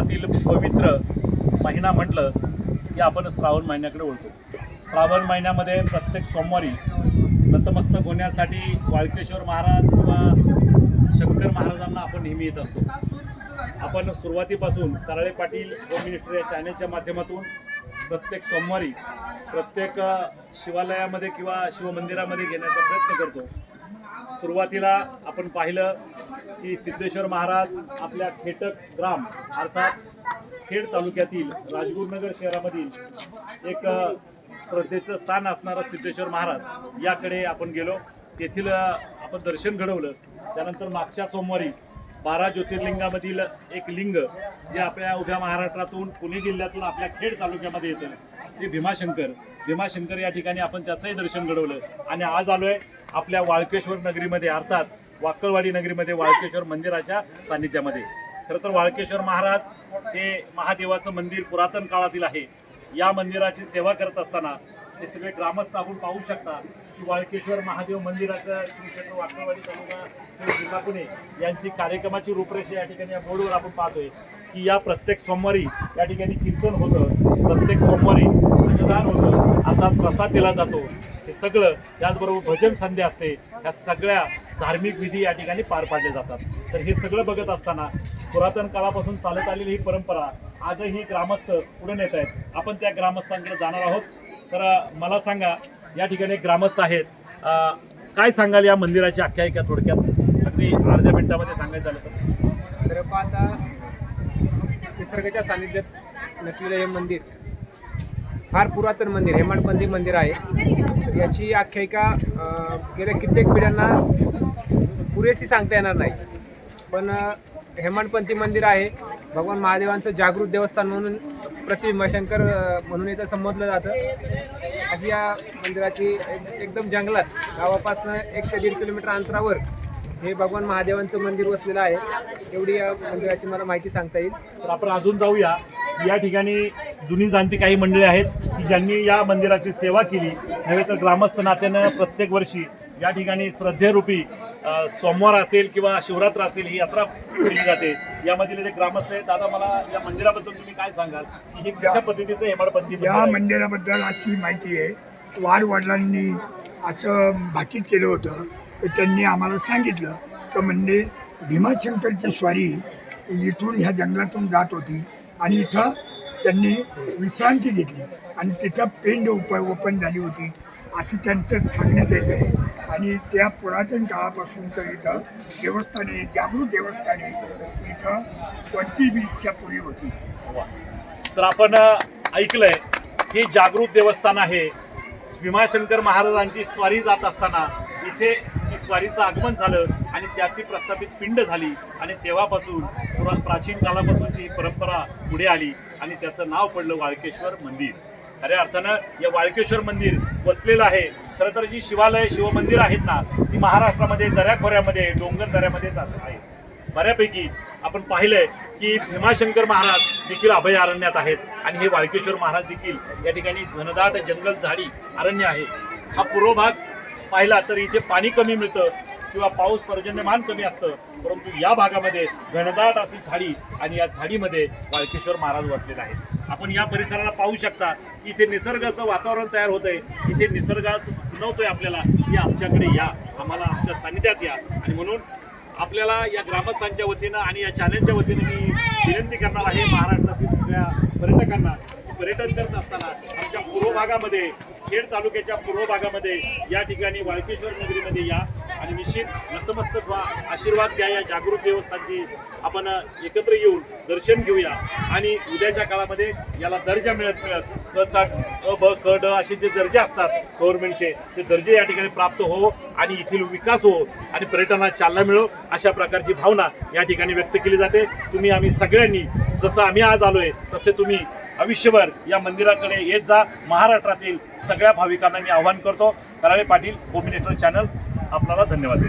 हिंदुधर्मातील पवित्र महिना म्हटलं की आपण श्रावण महिन्याकडे वळतो. श्रावण महिन्यामध्ये प्रत्येक सोमवारी नतमस्तक होण्यासाठी वाळकेश्वर महाराज किंवा शंकर महाराजांना आपण नेहमी येत असतो. आपण सुरुवातीपासून तराळे पाटील होम मिनिस्टर या चॅनेलच्या माध्यमातून प्रत्येक सोमवारी प्रत्येक शिवालयामध्ये किंवा शिवमंदिरामध्ये घेण्याचा प्रयत्न करतो. सुरुवातीला आपण पाहिलं की सिद्धेश्वर महाराज आपल्या खेटक ग्राम अर्थात खेड तालुक्यातील राजगुरुनगर शहरामधील एक श्रद्धेचं स्थान असणारं सिद्धेश्वर महाराज याकडे आपण गेलो. तेथील आपण दर्शन घडवलं. त्यानंतर मागच्या सोमवारी बारा ज्योतिर्लिंगामधील एक लिंग जे आपल्या उभ्या महाराष्ट्रातून पुणे जिल्ह्यातून आपल्या खेड तालुक्यामध्ये येतं. ते भीमाशंकर. भीमाशंकर या ठिकाणी आपण त्याचंही दर्शन घडवलं. आणि आज आलोय आपल्या वाळकेश्वर नगरीमध्ये अर्थात वाकळवाडी नगरीमध्ये वाळकेश्वर मंदिराच्या सान्निध्यामध्ये. खरं तर वाळकेश्वर महाराज हे महादेवाचं मंदिर पुरातन काळातील आहे. या मंदिराची सेवा करत असताना हे सगळे ग्रामस्थ आपण पाहू शकता की वाळकेश्वर महादेव मंदिराचं श्री क्षेत्र वाकळवाडी तालुका श्री जिल्हा पुणे यांची कार्यक्रमाची रूपरेषा या ठिकाणी या बोर्डवर आपण पाहतोय. की या प्रत्येक सोमवारी या ठिकाणी कीर्तन होतं प्रत्येक सोमवारी अन्नदान होतं आता प्रसाद दिला जातो. हे सगळं त्याचबरोबर भजन संध्या असते. ह्या सगळ्या धार्मिक विधी या ठिकाणी पार पाडल्या जातात. तर हे सगळं बघत असताना पुरातन काळापासून चालत आलेली ही परंपरा आजही ग्रामस्थ पुढे नेत आहेत. आपण त्या ग्रामस्थांकडे जाणार आहोत. तर मला सांगा या ठिकाणी ग्रामस्थ आहेत. काय सांगाल या मंदिराची आख्यायिका थोडक्यात? अगदी अर्ध्या मिनिटामध्ये सांगायचं झालं तर. निसर्गाच्या सानिध्यात नटलेलं हे मंदिर फार पुरातन मंदिर हेमाडपंथी मंदिर आहे. याची आख्यायिका गेल्या कित्येक पिढ्यांना पुरेशी सांगता येणार नाही. पण हेमाडपंथी मंदिर आहे. भगवान महादेवांचं जागृत देवस्थान म्हणून प्रतिबिंबशंकर म्हणून इथं संबोधलं जातं. अशी या मंदिराची एकदम जंगलात गावापासून एक ते दीड किलोमीटर अंतरावर हे भगवान महादेवांचं मंदिर वसलेलं आहे. एवढी या मंदिराची मला माहिती सांगता येईल. तर आपण अजून जाऊया. या ठिकाणी जुनी जाणती काही मंडळी आहेत की ज्यांनी या मंदिराची सेवा केली. नव्हे तर ग्रामस्थ नात्यानं प्रत्येक वर्षी या ठिकाणी श्रद्धेरूपी सोमवार असेल किंवा शिवरात्र असेल ही यात्रा केली जाते. यामधील जे ग्रामस्थ आहेत दादा मला या मंदिराबद्दल तुम्ही काय सांगाल? की हे कशा पद्धतीचं हेमाडपंथी मंदिर या? मंदिराबद्दल अशी माहिती आहे. वाडवडिलांनी असं भाकीत केलं होतं. त्यांनी आम्हाला सांगितलं तर म्हणजे भीमाशंकरची स्वारी इथून ह्या जंगलातून जात होती आणि इथं त्यांनी विश्रांती घेतली आणि तिथं पेंड उप ओपन झाली होती. अशी त्यांचं सांगण्यात येत आहे. आणि त्या पुरातन काळापासून तर इथं देवस्थाने जागृत देवस्थाने इथं कोणतीही बी इच्छा पुरी होती. तर आपण ऐकलंय हे जागृत देवस्थान आहे. भीमाशंकर महाराजांची स्वारी जात असताना इथे स्वारीचं आगमन झालं आणि त्याची प्रस्थापित पिंड झाली. आणि तेव्हापासून प्राचीन काळापासूनची परंपरा पुढे आली आणि त्याचं नाव पडलं वाळकेश्वर मंदिर. खऱ्या अर्थानं या वाळकेश्वर मंदिर वसलेलं आहे. खरं तर जी शिवालय शिवमंदिर आहेत ना ती महाराष्ट्रामध्ये दऱ्याखोऱ्यामध्ये डोंगर दऱ्यामध्येच आहे बऱ्यापैकी आपण पाहिलंय की भीमाशंकर महाराज देखील अभयारण्यात आहेत आणि हे वाळकेश्वर महाराज देखील या ठिकाणी घनदाट जंगल झाडी अरण्य आहे. हा पूर्व भाग पाहिला तर इथे पाणी कमी मिळतं किंवा पाऊस पर्जन्यमान कमी असतं. परंतु या भागामध्ये घनदाट अशी झाडी आणि या झाडीमध्ये वाळकेश्वर महाराज वाटलेले आहेत. आपण या परिसराला पाहू शकता की इथे निसर्गाचं वातावरण तयार होतंय. इथे निसर्गाचं सुनवतोय आपल्याला. की आमच्याकडे या. आम्हाला आमच्या सानिध्यात या. आणि म्हणून आपल्याला या ग्रामस्थांच्या वतीनं आणि या चॅनलच्या वतीनं मी विनंती करणार आहे महाराष्ट्रातील सगळ्या पर्यटकांना पर्यटन करत असताना आमच्या पूर्व भागामध्ये खेड तालुक्याच्या पूर्व भागामध्ये या ठिकाणी वाळकेश्वर नगरीमध्ये या आणि निश्चित नतमस्तक व्हा. आशीर्वाद घ्या या जागृत देवस्थानची. आपण एकत्र येऊन दर्शन घेऊया. आणि उद्याच्या काळामध्ये याला दर्जा मिळत मिळत. क चा अ ब क ड असे जे दर्जे असतात गव्हर्नमेंटचे ते दर्जे या ठिकाणी प्राप्त हो आणि येथील विकास हो आणि पर्यटनाला चालना मिळो अशा प्रकारची भावना या ठिकाणी व्यक्त केली जाते. तुम्ही आम्ही सगळ्यांनी जसं आम्ही आज आलोय तसे तुम्ही आयुष्यभर या मंदिराकडे येत जा. महाराष्ट्रातील सगळ्या भाविकांना मी आवाहन करतो. Karale Patil home minister channel. आपल्याला धन्यवाद